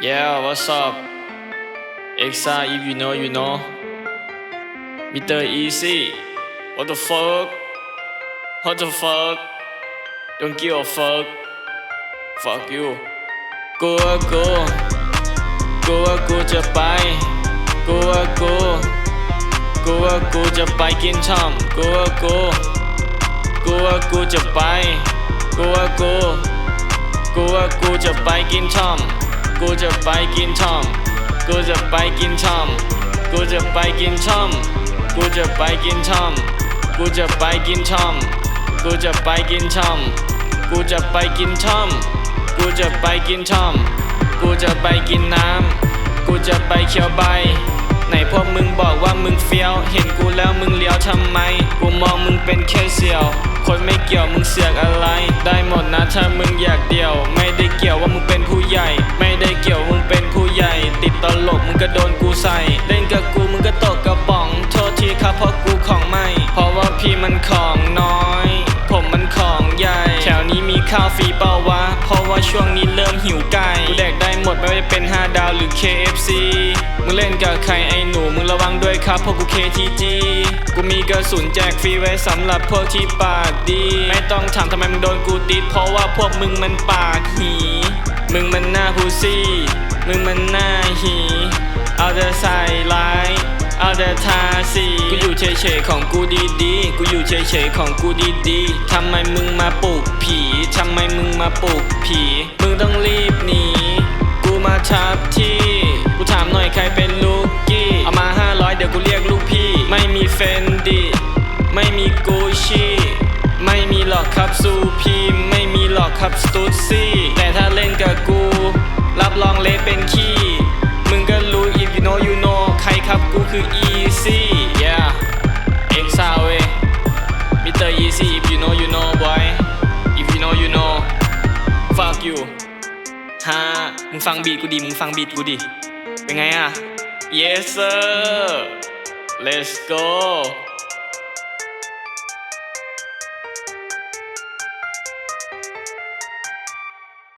Yeah, what's up? Exa, if you know, you know. Mr. Easy. What the fuck? What the fuck? Don't give a fuck. Fuck you. กูว่ากูกูว่ากูจะไปกูว่ากูกูว่ากูจะไปกินช่อมกูว่ากูกูว่ากูจะไปกูว่ากูกูว่ากูจะไปกินช่อม กูจะไปกินช่อม กูจะไปกินช่อม กูจะไปกินช่อม กูจะไปกินช่อม กูจะไปกินช่อม กูจะไปกินช่อม กูจะไปกินช่อม กูจะไปกินช่อม กูจะไปกินน้ำ กูจะไปเคี้ยวใบไหนพวกมึงบอกว่ามึงเฟี้ยว เห็นกูแล้วมึงเลี้ยวทำไม กูมองมึงเป็นแค่เสี่ยว คนไม่เกี่ยวมึงเสือกอะไร ได้หมดนะถ้ามึง ช่วงนี้เริ่มหิวไก่กูแดกได้หมดไม่ว่าจะเป็น 5 ดาวหรือ KFC มึงเล่นกับใครไอ้หนู มึงระวังด้วยครับเพราะกู KTG กูมีกระสุนแจกฟรีไว้สำหรับพวกที่ปากดี ไม่ต้องถามทำไมมึงโดนกูติด เพราะว่าพวกมึงมันปากหี มึงมันหน้าพูซี่ มึงมันหน้าหี เอาแต่ใส่ร้าย เอาแต่ทาสีกูอยู่เฉยๆของกูดีๆ กูอยู่เฉยๆของกูดีๆ ทำไมมึงมาปลุกผี ทำไมมึงมาปลุกผี มึงต้องรีบหนี กูมาทับที่ กูถามหน่อยใครเป็นลูกกี้ เอามา500เดี๋ยวกูเรียกลูกพี่ ไม่มีเฟนดีไม่มีกูชี่ไม่มีหรอกครับซูพีไม่มีหรอกครับสตูดซี่ แต่ถ้าเล่นกับกู รับรองเละเป็นขี้ ครับกูคือ easy yeah exa เว้ย Mr. Easy if you know you know boy if you know you know fuck you ฮ่ามึงฟังบีทกูดิ มึงฟังบีทกูดิ เป็นไงอ่ะ yes sir let's go